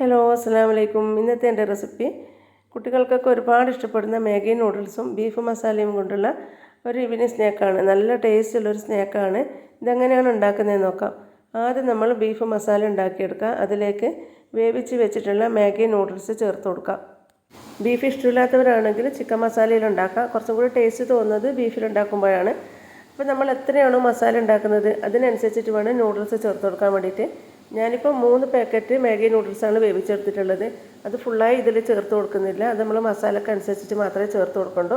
Hello അസ്സാം വലൈക്കും ഇന്നത്തെ എന്റെ റെസിപ്പി കുട്ടികൾക്കൊക്കെ ഒരുപാട് ഇഷ്ടപ്പെടുന്ന മാഗി നൂഡിൽസും ബീഫ് മസാലയും കൊണ്ടുള്ള ഒരു ഈവനിങ് സ്നാക്കാണ്. നല്ല ടേസ്റ്റുള്ളൊരു സ്നാക്കാണ്. ഇതെങ്ങനെയാണ് ഉണ്ടാക്കുന്നതെന്ന് നോക്കാം. ആദ്യം നമ്മൾ ബീഫ് മസാല ഉണ്ടാക്കിയെടുക്കുക. അതിലേക്ക് വേവിച്ച് വെച്ചിട്ടുള്ള മാഗി നൂഡിൽസ് ചേർത്ത് കൊടുക്കാം ബീഫ് ഇഷ്ടമില്ലാത്തവരാണെങ്കിൽ ചിക്കൻ മസാലയിൽ ഉണ്ടാക്കാം കുറച്ചും കൂടി ടേസ്റ്റ് തോന്നുന്നത് ബീഫിൽ ഉണ്ടാക്കുമ്പോഴാണ്. അപ്പോൾ നമ്മൾ എത്രയാണോ മസാല ഉണ്ടാക്കുന്നത് അതിനനുസരിച്ചിട്ട് വേണം നൂഡിൽസ് ചേർത്ത് കൊടുക്കാൻ വേണ്ടിയിട്ട്. ഞാനിപ്പോൾ മൂന്ന് പാക്കറ്റ് മാഗി നൂഡിൽസാണ് വേവിച്ചെടുത്തിട്ടുള്ളത്. അത് ഫുള്ളായി ഇതിൽ ചേർത്ത് കൊടുക്കുന്നില്ല. അത് നമ്മൾ മസാലക്ക് അനുസരിച്ചിട്ട് മാത്രമേ ചേർത്ത് കൊടുക്കണ്ടൂ.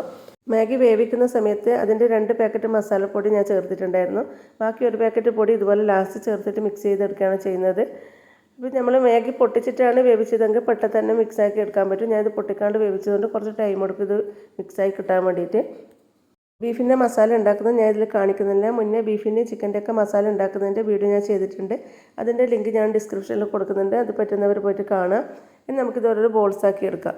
മാഗി വേവിക്കുന്ന സമയത്ത് അതിന്റെ രണ്ട് പാക്കറ്റ് മസാലപ്പൊടി ഞാൻ ചേർത്തിട്ടുണ്ടായിരുന്നു. ബാക്കി ഒരു പാക്കറ്റ് പൊടി ഇതുപോലെ ലാസ്റ്റ് ചേർത്തിട്ട് മിക്സ് ചെയ്തെടുക്കുകയാണ് ചെയ്യുന്നത്. ഇപ്പോൾ നമ്മൾ മാഗി പൊട്ടിച്ചിട്ടാണ് വേവിച്ചതെങ്കിൽ പെട്ടെന്ന് തന്നെ മിക്സാക്കി എടുക്കാൻ പറ്റും. ഞാനിത് പൊട്ടിക്കാണ്ട് വേവിച്ചതുകൊണ്ട് കുറച്ച് ടൈം എടുക്കും ഇത് മിക്സായി കിട്ടാൻ വേണ്ടിയിട്ട്. ബീഫിന്റെ മസാല ഉണ്ടാക്കുന്നത് ഞാൻ ഇതിൽ കാണിക്കുന്നില്ല. മുന്നേ ബീഫിന്റെയും ചിക്കന്റെ ഒക്കെ മസാല ഉണ്ടാക്കുന്നതിന്റെ വീഡിയോ ഞാൻ ചെയ്തിട്ടുണ്ട്. അതിന്റെ ലിങ്ക് ഞാൻ ഡിസ്ക്രിപ്ഷനിൽ കൊടുക്കുന്നുണ്ട്. അത് പറ്റുന്നവർ പോയിട്ട് കാണാം ഇനി നമുക്കിത് ഓരോ ബോൾസാക്കി എടുക്കാം.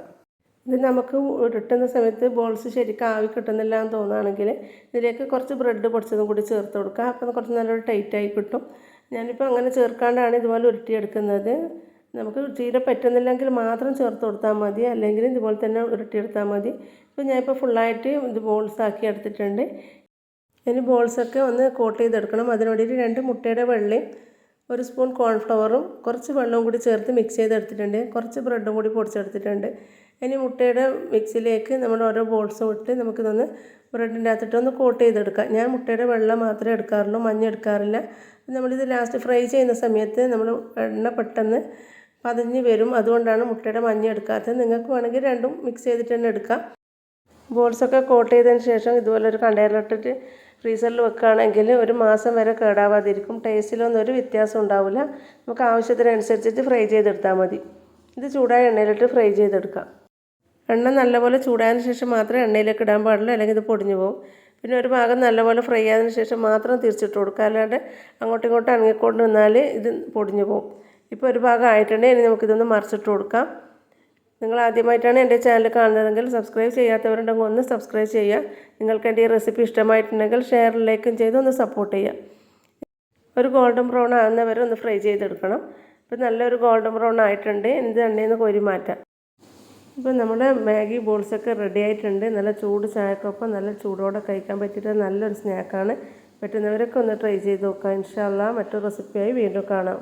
ഇത് നമുക്ക് ഉരുട്ടുന്ന സമയത്ത് ബോൾസ് ശരിക്കും ആവി കിട്ടുന്നില്ല എന്ന് തോന്നുകയാണെങ്കിൽ ഇതിലേക്ക് കുറച്ച് ബ്രെഡ് പൊടിച്ചതും കൂടി ചേർത്ത് കൊടുക്കുക. അപ്പം കുറച്ച് നല്ലൊരു ടൈറ്റായി കിട്ടും. ഞാനിപ്പോൾ അങ്ങനെ ചേർക്കാണ്ടാണ് ഇതുപോലെ ഉരുട്ടിയെടുക്കുന്നത്. നമുക്ക് ചീര പറ്റുന്നില്ലെങ്കിൽ മാത്രം ചേർത്ത് കൊടുത്താൽ മതി. അല്ലെങ്കിൽ ഇതുപോലെ തന്നെ ഉരുട്ടി ഉരുട്ടിയെടുത്താൽ മതി. ഇപ്പോൾ ഞാനിപ്പോൾ ഫുള്ളായിട്ട് ഇത് ബോൾസ് ആക്കി എടുത്തിട്ടുണ്ട്. ഇനി ബോൾസൊക്കെ ഒന്ന് കോട്ട് ചെയ്തെടുക്കണം. അതിനോടൊരു രണ്ട് മുട്ടയുടെ വെള്ളയും ഒരു സ്പൂൺ കോൺഫ്ലവറും കുറച്ച് വെള്ളവും കൂടി ചേർത്ത് മിക്സ് ചെയ്തെടുത്തിട്ടുണ്ട്. കുറച്ച് ബ്രെഡും കൂടി പൊടിച്ചെടുത്തിട്ടുണ്ട്. ഇനി മുട്ടയുടെ മിക്സിലേക്ക് നമ്മൾ ഓരോ ബോൾസും ഇട്ട് നമുക്കിതൊന്ന് ബ്രെഡിന്റെ അകത്തിട്ട് ഒന്ന് കോട്ട് ചെയ്തെടുക്കാം. ഞാൻ മുട്ടയുടെ വെള്ളം മാത്രമേ എടുക്കാറുള്ളൂ മഞ്ഞ എടുക്കാറില്ല. നമ്മളിത് ലാസ്റ്റ് ഫ്രൈ ചെയ്യുന്ന സമയത്ത് നമ്മൾ എണ്ണ പെട്ടെന്ന് പതഞ്ഞ് വരും. അതുകൊണ്ടാണ് മുട്ടയുടെ മഞ്ഞ എടുക്കാത്തത്. നിങ്ങൾക്ക് വേണമെങ്കിൽ രണ്ടും മിക്സ് ചെയ്തിട്ട് തന്നെ എടുക്കാം. ബോൾസൊക്കെ കോട്ട് ചെയ്തതിന് ശേഷം ഇതുപോലെ ഒരു കണ്ടെയ്നറിട്ടിട്ട് ഫ്രീസറിൽ വെക്കുകയാണെങ്കിൽ ഒരു മാസം വരെ കേടാവാതിരിക്കും. ടേസ്റ്റിലൊന്നും ഒരു വ്യത്യാസം ഉണ്ടാവില്ല. നമുക്ക് ആവശ്യത്തിനനുസരിച്ചിട്ട് ഫ്രൈ ചെയ്തെടുത്താൽ മതി. ഇത് ചൂടായ എണ്ണയിലിട്ട് ഫ്രൈ ചെയ്തെടുക്കാം. എണ്ണ നല്ലപോലെ ചൂടായതിന് ശേഷം മാത്രമേ എണ്ണയിലേക്ക് ഇടാൻ പാടുള്ളൂ. അല്ലെങ്കിൽ ഇത് പൊടിഞ്ഞു പോകും. പിന്നെ ഒരു ഭാഗം നല്ലപോലെ ഫ്രൈ ആയതിനു ശേഷം മാത്രം തിരിച്ചിട്ട് കൊടുക്കുക. അല്ലാണ്ട് അങ്ങോട്ടും ഇങ്ങോട്ടും അനങ്ങിക്കൊണ്ട് നിന്നാൽ ഇത് പൊടിഞ്ഞു പോകും. ഇപ്പോൾ ഒരു ഭാഗം ആയിട്ടുണ്ട് ഇനി നമുക്കിതൊന്ന് മറിച്ചിട്ട് കൊടുക്കാം. നിങ്ങൾ ആദ്യമായിട്ടാണ് എന്റെ ചാനൽ കാണുന്നതെങ്കിൽ സബ്സ്ക്രൈബ് ചെയ്യാത്തവരുണ്ടെങ്കിൽ ഒന്ന് സബ്സ്ക്രൈബ് ചെയ്യുക. നിങ്ങൾക്ക് എന്റെ ഈ റെസിപ്പി ഇഷ്ടമായിട്ടുണ്ടെങ്കിൽ ഷെയറിലേക്കും ചെയ്ത് ഒന്ന് സപ്പോർട്ട് ചെയ്യുക. ഒരു ഗോൾഡൻ ബ്രൗൺ ആകുന്നവരെ ഒന്ന് ഫ്രൈ ചെയ്തെടുക്കണം. ഇപ്പം നല്ലൊരു ഗോൾഡൻ ബ്രൗൺ ആയിട്ടുണ്ട്. എന്ത് എണ്ണയിൽ നിന്ന് കോരി മാറ്റാം. ഇപ്പം നമ്മുടെ മാഗി ബോൾസൊക്കെ റെഡി ആയിട്ടുണ്ട്. നല്ല ചൂട് ചായക്കൊപ്പം നല്ല ചൂടോടെ കഴിക്കാൻ പറ്റിയിട്ട് നല്ലൊരു സ്നാക്കാണ് പറ്റുന്നവരൊക്കെ ഒന്ന് ട്രൈ ചെയ്ത് നോക്കാം. ഇൻഷാല്ല മറ്റൊരു റെസിപ്പിയായി വീണ്ടും കാണാം.